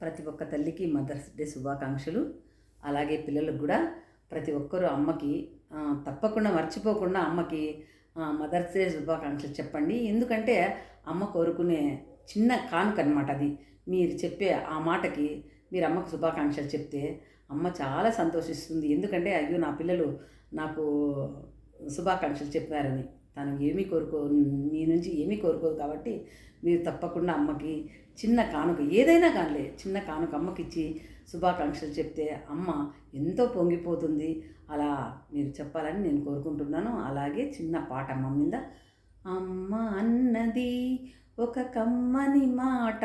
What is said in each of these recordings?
ప్రతి ఒక్క తల్లికి మదర్స్ డే శుభాకాంక్షలు. అలాగే పిల్లలకు కూడా ప్రతి ఒక్కరూ అమ్మకి తప్పకుండా మర్చిపోకుండా అమ్మకి మదర్స్ డే శుభాకాంక్షలు చెప్పండి. ఎందుకంటే అమ్మ కోరుకునే చిన్న కానుక అనమాట అది. మీరు చెప్పే ఆ మాటకి మీరు అమ్మకు శుభాకాంక్షలు చెప్తే అమ్మ చాలా సంతోషిస్తుంది. ఎందుకంటే అయ్యో నా పిల్లలు నాకు శుభాకాంక్షలు చెప్పారని. తను ఏమీ కోరుకో మీ నుంచి ఏమీ కోరుకోదు కాబట్టి మీరు తప్పకుండా అమ్మకి చిన్న కానుక ఏదైనా కానిలే చిన్న కానుక అమ్మకిచ్చి శుభాకాంక్షలు చెప్తే అమ్మ ఎంతో పొంగిపోతుంది. అలా మీరు చెప్పాలని నేను కోరుకుంటున్నాను. అలాగే చిన్న పాట అమ్మ మీద. అమ్మ అన్నది ఒక కమ్మని మాట.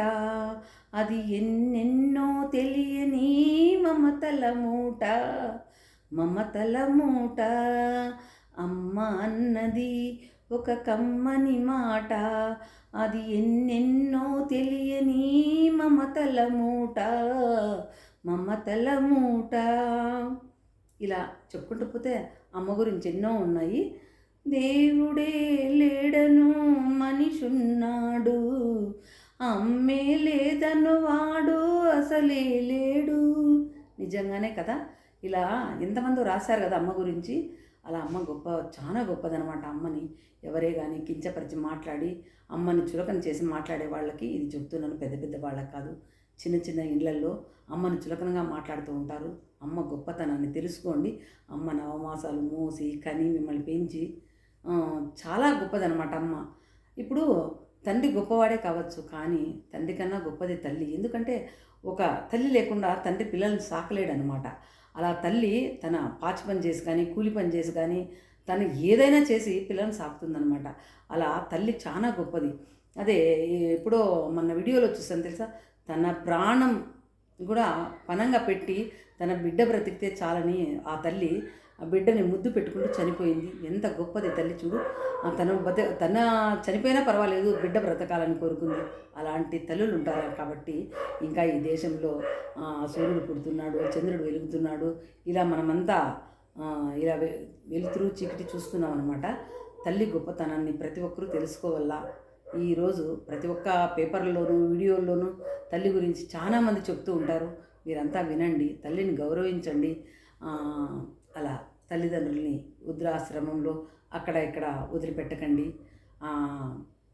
అది ఎన్నెన్నో తెలియని మమతల మూట. మమతల మూట. అమ్మ అన్నది ఒక కమ్మని మాట. అది ఎన్నెన్నో తెలియని మమతల మూట. మమతల మూట. ఇలా చెప్పుకుంటూ పోతే అమ్మ గురించి ఎన్నో ఉన్నాయి. దేవుడే లేడను మనిషున్నాడు. అమ్మే లేదను వాడు అసలే లేడు. నిజంగానే కదా? ఇలా ఎంతమందో రాశారు కదా అమ్మ గురించి. అలా అమ్మ గొప్ప చాలా గొప్పదనమాట అమ్మని. ఎవరే కానీ కించపరిచి మాట్లాడి అమ్మని చులకన చేసి మాట్లాడే వాళ్ళకి ఇది చెప్తున్నాను పెద్ద పెద్ద వాళ్ళకి కాదు. చిన్న చిన్న ఇళ్ళల్లో అమ్మని చులకనగా మాట్లాడుతూ ఉంటారు. అమ్మ గొప్పతనాన్ని తెలుసుకోండి. అమ్మ నవమాసాలు మోసి కని మిమ్మల్ని పెంచి చాలా గొప్పదనమాట అమ్మ. ఇప్పుడు తండ్రి గొప్పవాడే కావచ్చు కానీ తండ్రి కన్నా గొప్పది తల్లి. ఎందుకంటే ఒక తల్లి లేకుండా తండ్రి పిల్లల్ని సాకలేడనమాట. అలా తల్లి తన పాచి పని చేసి కానీ కూలి పని చేసి కానీ తను ఏదైనా చేసి పిల్లల్ని సాకుతుందనమాట అలా తల్లి చాలా గొప్పది. అదే ఎప్పుడో మన వీడియోలో చూసాను తెలుసా? తన ప్రాణం కూడా పనంగా పెట్టి తన బిడ్డ బ్రతికితే చాలని ఆ తల్లి ఆ బిడ్డని ముద్దు పెట్టుకుంటూ చనిపోయింది. ఎంత గొప్పది తల్లి చూడు. తన తను బత తన చనిపోయినా పర్వాలేదు బిడ్డ బ్రతకాలని కోరుకుంది. అలాంటి తల్లులు ఉంటారు కాబట్టి ఇంకా ఈ దేశంలో సూర్యుడు పుడుతున్నాడు చంద్రుడు వెలుగుతున్నాడు. ఇలా మనమంతా ఇలా వె- వెలుతురు చీకటి చూస్తున్నాం అనమాట తల్లి గొప్పతనాన్ని ప్రతి ఒక్కరూ తెలుసుకోవాలా? ఈరోజు ప్రతి ఒక్క పేపర్లోనూ వీడియోల్లోనూ తల్లి గురించి చాలామంది చెప్తూ ఉంటారు. మీరంతా వినండి తల్లిని గౌరవించండి. అలా తల్లిదండ్రుల్ని వృద్ధాశ్రమంలో అక్కడ ఇక్కడ వదిలిపెట్టకండి.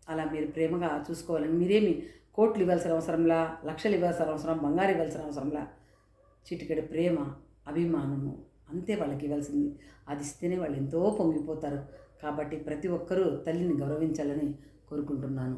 అలా మీరు ప్రేమగా చూసుకోవాలని మీరేమి కోట్లు ఇవ్వాల్సిన అవసరంలా లక్షలు ఇవ్వాల్సిన అవసరం బంగారు ఇవ్వాల్సిన అవసరంలా? చిటికెడు ప్రేమ అభిమానము అంతే వాళ్ళకి ఇవ్వాల్సింది. అది ఇస్తేనే వాళ్ళు ఎంతో పొంగిపోతారు. కాబట్టి ప్రతి ఒక్కరూ తల్లిని గౌరవించాలని కోరుకుంటున్నాను.